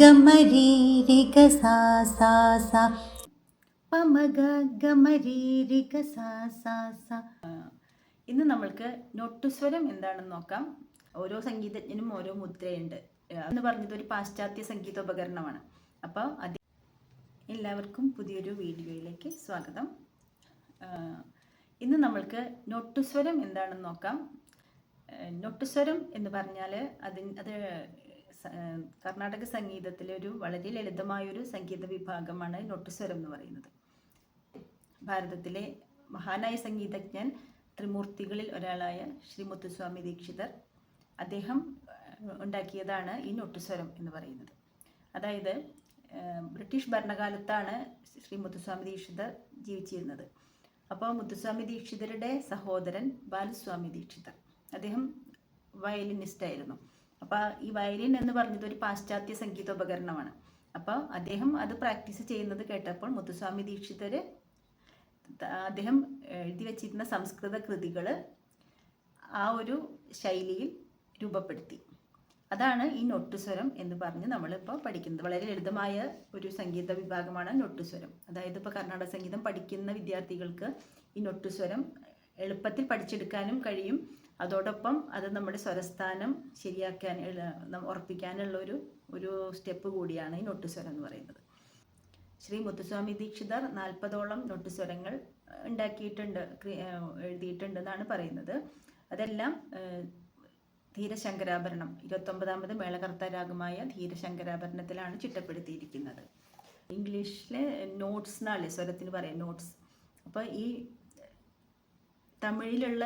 ഗമരീരിക സാ സാ സാ പമഗ ഗമരീരിക സാ സാ സാ ഇന്ന് നമ്മൾക്ക് നൊട്ടുസ്വരം എന്താണെന്ന് നോക്കാം. ഓരോ സംഗീതജ്ഞനും ഓരോ മുദ്രയുണ്ട്. എന്ന് പറഞ്ഞത് ഒരു പാശ്ചാത്യ സംഗീതോപകരണമാണ്. അപ്പോൾ അത് എല്ലാവർക്കും പുതിയൊരു വീഡിയോയിലേക്ക് സ്വാഗതം. ഇന്ന് നമ്മൾക്ക് നൊട്ടുസ്വരം എന്താണെന്ന് നോക്കാം. നൊട്ടുസ്വരം എന്ന് പറഞ്ഞാൽ അതിന് അത് കർണാടക സംഗീതത്തിലെ ഒരു വളരെ ലളിതമായൊരു സംഗീത വിഭാഗമാണ് നൊട്ടുസ്വരം എന്ന് പറയുന്നത്. ഭാരതത്തിലെ മഹാനായ സംഗീതജ്ഞൻ ത്രിമൂർത്തികളിൽ ഒരാളായ ശ്രീ മുത്തുസ്വാമി ദീക്ഷിതർ അദ്ദേഹം ഉണ്ടാക്കിയതാണ് ഈ നൊട്ടുസ്വരം എന്ന് പറയുന്നത്. അതായത് ബ്രിട്ടീഷ് ഭരണകാലത്താണ് ശ്രീ മുത്തുസ്വാമി ദീക്ഷിതർ ജീവിച്ചിരുന്നത്. അപ്പോൾ മുത്തുസ്വാമി ദീക്ഷിതരുടെ സഹോദരൻ ബാലുസ്വാമി ദീക്ഷിതർ. അദ്ദേഹം വയലിനിസ്റ്റ് ആയിരുന്നു അപ്പോൾ ഈ വയലിൻ എന്ന് പറഞ്ഞത് ഒരു പാശ്ചാത്യ സംഗീതോപകരണമാണ്. അപ്പോൾ അദ്ദേഹം അത് പ്രാക്ടീസ് ചെയ്യുന്നത് കേട്ടപ്പോൾ മുത്തുസ്വാമി ദീക്ഷിതർ അദ്ദേഹം എഴുതി വച്ചിരുന്ന സംസ്കൃത കൃതികൾ ആ ഒരു ശൈലിയിൽ രൂപപ്പെടുത്തി. അതാണ് ഈ നൊട്ടുസ്വരം എന്ന് പറഞ്ഞ് നമ്മളിപ്പോൾ പഠിക്കുന്നത്. വളരെ ലളിതമായ ഒരു സംഗീത വിഭാഗമാണ് നൊട്ടുസ്വരം. അതായത് ഇപ്പോൾ കർണാടക സംഗീതം പഠിക്കുന്ന വിദ്യാർത്ഥികൾക്ക് ഈ നൊട്ടുസ്വരം എളുപ്പത്തിൽ പഠിച്ചെടുക്കാനും കഴിയും. അതോടൊപ്പം അത് നമ്മുടെ സ്വരസ്ഥാനം ശരിയാക്കാൻ ഉറപ്പിക്കാനുള്ള ഒരു ഒരു സ്റ്റെപ്പ് കൂടിയാണ് ഈ നൊട്ടുസ്വരം എന്ന് പറയുന്നത്. ശ്രീ മുത്തുസ്വാമി ദീക്ഷിതർ നാൽപ്പതോളം നൊട്ടുസ്വരങ്ങൾ ഉണ്ടാക്കിയിട്ടുണ്ട് എഴുതിയിട്ടുണ്ട് എന്നാണ് പറയുന്നത്. അതെല്ലാം ധീരശങ്കരാഭരണം ഇരുപത്തൊമ്പതാമത് മേളകർത്താരാഗമായ ധീരശങ്കരാഭരണത്തിലാണ് ചിട്ടപ്പെടുത്തിയിരിക്കുന്നത്. ഇംഗ്ലീഷിലെ നോട്ട്സ് എന്നാണ് സ്വരത്തിന് പറയാം നോട്ട്സ് അപ്പോൾ ഈ തമിഴിലുള്ള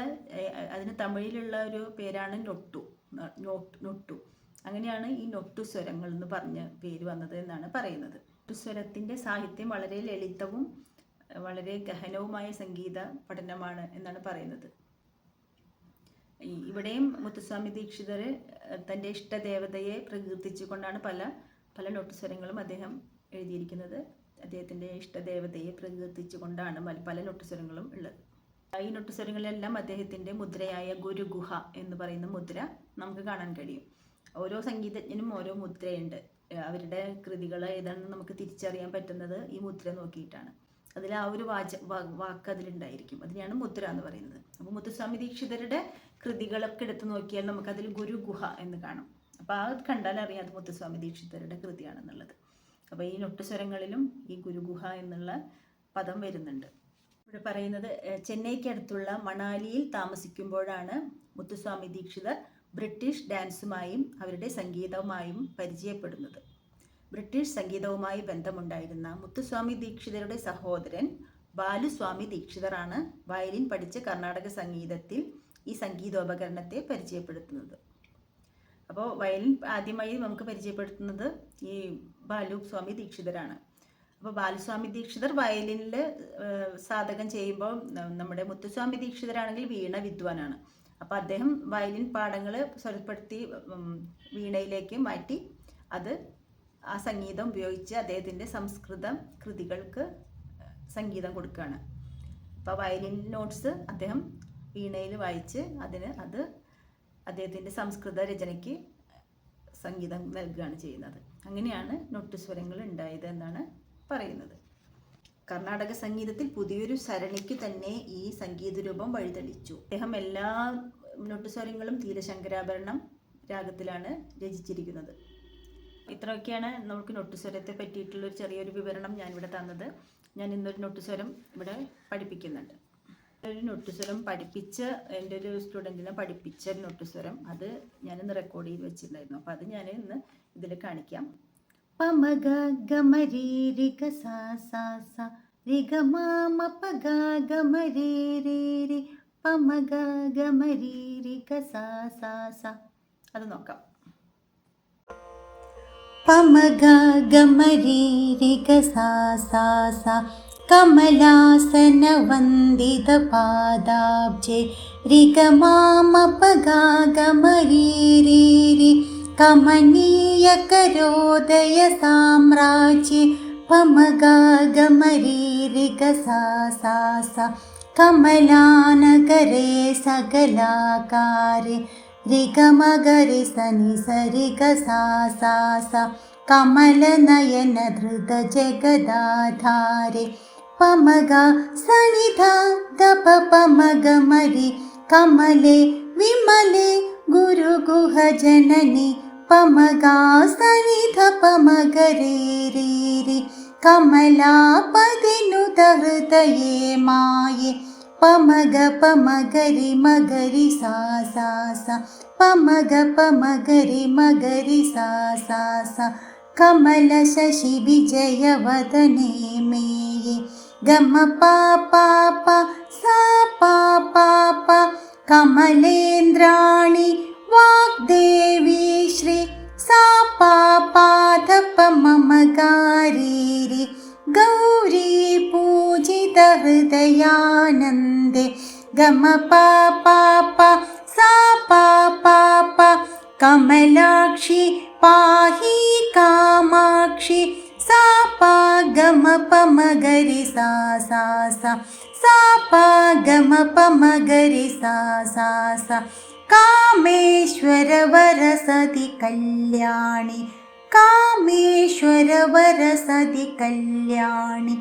അതിന് തമിഴിലുള്ള ഒരു പേരാണ് നൊട്ടു നോട്ട്. അങ്ങനെയാണ് ഈ നൊട്ടു സ്വരങ്ങൾ എന്ന് പറഞ്ഞ പേര് വന്നത് എന്നാണ് പറയുന്നത്. സ്വരത്തിന്റെ സാഹിത്യം വളരെ ലളിതവും വളരെ ഗഹനവുമായ സംഗീത പഠനമാണ് എന്നാണ് പറയുന്നത്. ഇവിടെയും മുത്തുസ്വാമി ദീക്ഷിതർ തന്റെ ഇഷ്ടദേവതയെ പ്രകീർത്തിച്ചുകൊണ്ടാണ് പല പല നൊട്ടുസ്വരങ്ങളും അദ്ദേഹം എഴുതിയിരിക്കുന്നത്. അദ്ദേഹത്തിന്റെ ഇഷ്ടദേവതയെ പ്രകീർത്തിച്ചുകൊണ്ടാണ് പല നൊട്ടുസ്വരങ്ങളും ഉള്ളത്. ഈ നൊട്ടുസ്വരങ്ങളിലെല്ലാം അദ്ദേഹത്തിന്റെ മുദ്രയായ ഗുരുഗുഹ എന്ന് പറയുന്ന മുദ്ര നമുക്ക് കാണാൻ കഴിയും. ഓരോ സംഗീതജ്ഞനും ഓരോ മുദ്രയുണ്ട്. അവരുടെ കൃതികൾ ഏതാണെന്ന് നമുക്ക് തിരിച്ചറിയാൻ പറ്റുന്നത് ഈ മുദ്ര നോക്കിയിട്ടാണ്. അതിൽ ആ ഒരു വാച വാക്ക് അതിലുണ്ടായിരിക്കും. അതിനെയാണ് മുദ്ര എന്ന് പറയുന്നത്. അപ്പോൾ മുത്തുസ്വാമി ദീക്ഷിതരുടെ കൃതികളൊക്കെ എടുത്തു നോക്കിയാൽ നമുക്ക് നമുക്കതിൽ ഗുരുഗുഹ എന്ന് കാണും. അപ്പോൾ ആ കണ്ടാൽ അറിയാം അത് മുത്തുസ്വാമി ദീക്ഷിതരുടെ കൃതിയാണെന്നുള്ളത്. അപ്പോൾ ഈ നൊട്ടുസ്വരങ്ങളിലും ഈ ഗുരുഗുഹ എന്നുള്ള പദം വരുന്നുണ്ട്. ഇവിടെ പറയുന്നത് ചെന്നൈക്ക് ചെന്നൈക്കടുത്തുള്ള മണാലിയിൽ താമസിക്കുമ്പോഴാണ് മുത്തുസ്വാമി ദീക്ഷിതർ ബ്രിട്ടീഷ് ഡാൻസുമായും അവരുടെ സംഗീതവുമായും പരിചയപ്പെടുന്നത്. ബ്രിട്ടീഷ് സംഗീതവുമായി ബന്ധമുണ്ടായിരുന്ന മുത്തുസ്വാമി ദീക്ഷിതരുടെ സഹോദരൻ ബാലുസ്വാമി ദീക്ഷിതറാണ് വയലിൻ പഠിച്ച് കർണാടക സംഗീതത്തിൽ ഈ സംഗീതോപകരണത്തെ പരിചയപ്പെടുത്തുന്നത്. അപ്പോൾ വയലിൻ ആദ്യമായി നമുക്ക് പരിചയപ്പെടുത്തുന്നത് ഈ ബാലു സ്വാമി ദീക്ഷിതരാണ്. അപ്പോൾ ബാലുസ്വാമി ദീക്ഷിതർ വയലിനിൽ സാധകം ചെയ്യുമ്പോൾ നമ്മുടെ മുത്തുസ്വാമി ദീക്ഷിതരാണെങ്കിൽ വീണ വിദ്വാനാണ്. അപ്പോൾ അദ്ദേഹം വയലിൻ പാഠങ്ങൾ സ്വരപ്പെടുത്തി വീണയിലേക്ക് മാറ്റി അത് ആ സംഗീതം ഉപയോഗിച്ച് അദ്ദേഹത്തിന്റെ സംസ്കൃതം കൃതികൾക്ക് സംഗീതം കൊടുക്കുകയാണ്. അപ്പോൾ വയലിൻ നോട്ട്സ് അദ്ദേഹം വീണയിൽ വായിച്ച് അതിന് അത് അദ്ദേഹത്തിന്റെ സംസ്കൃത രചനയ്ക്ക് സംഗീതം നൽകുകയാണ് ചെയ്യുന്നത്. അങ്ങനെയാണ് നൊട്ടുസ്വരങ്ങൾ ഉണ്ടായത് എന്നാണ് പറയുന്നത്. കർണാടക സംഗീതത്തിൽ പുതിയൊരു സരണിക്ക് തന്നെ ഈ സംഗീത രൂപം വഴിതെളിച്ചു. അദ്ദേഹം എല്ലാ നൊട്ടുസ്വരങ്ങളും തീരശങ്കരാഭരണം രാഗത്തിലാണ് രചിച്ചിരിക്കുന്നത്. ഇത്രയൊക്കെയാണ് നമുക്ക് നൊട്ടുസ്വരത്തെ പറ്റിയിട്ടുള്ള ഒരു ചെറിയൊരു വിവരണം ഞാനിവിടെ തന്നത്. ഞാൻ ഇന്നൊരു നൊട്ടുസ്വരം ഇവിടെ പഠിപ്പിക്കുന്നുണ്ട്. ഒരു നൊട്ടുസ്വരം പഠിപ്പിച്ച എന്റെ ഒരു സ്റ്റുഡന്റിനെ പഠിപ്പിച്ച ഒരു നൊട്ടുസ്വരം അത് ഞാനിന്ന് റെക്കോർഡ് ചെയ്ത് വെച്ചിട്ടുണ്ടായിരുന്നു. അപ്പോൾ അത് ഞാൻ ഇന്ന് ഇതിൽ കാണിക്കാം. സാ സാ സാ രിഗ മാമ പഗ ഗമരീരി പമഗ ഗമരീരിക സാ സാ സാ അത് നോക്കാം. പമഗ സാ സാ കമലാസന വന്ദിത പാദാബ്ജെ രിഗ മാമ പഗ ഗമരീരി कमनीयकरोदयसाम्राज्ये साम्राज्य सा ग सा कमलानगरे सकलाकारे ऋगमगरे सनि सरिग सा सा नयन धृत जगदा धे पमग सनि धाध कमले विमले गुरुगुहजननि पमगा सरिध पमगरे रे पदिनुध हृतये माय पमग पमगरि मगरि सा सा सा पमग पमगरि मगरि सा सा शशि विजयवद मेये गम पा पा पा सा पा पा पा कमलेन्द्राणि वाग्देवी श्री सा पापाधपममगारीरि गौरी पूजित हृदयानन्दे गम पापा सा पापा कमलाक्षि पाहि कामाक्षि सा पा गमपमगरि सा सा सा पा गमपमगरि सा सा सा कामेश्वरवरसदि कल्याणि कामेश्वरवरसदि कल्याणि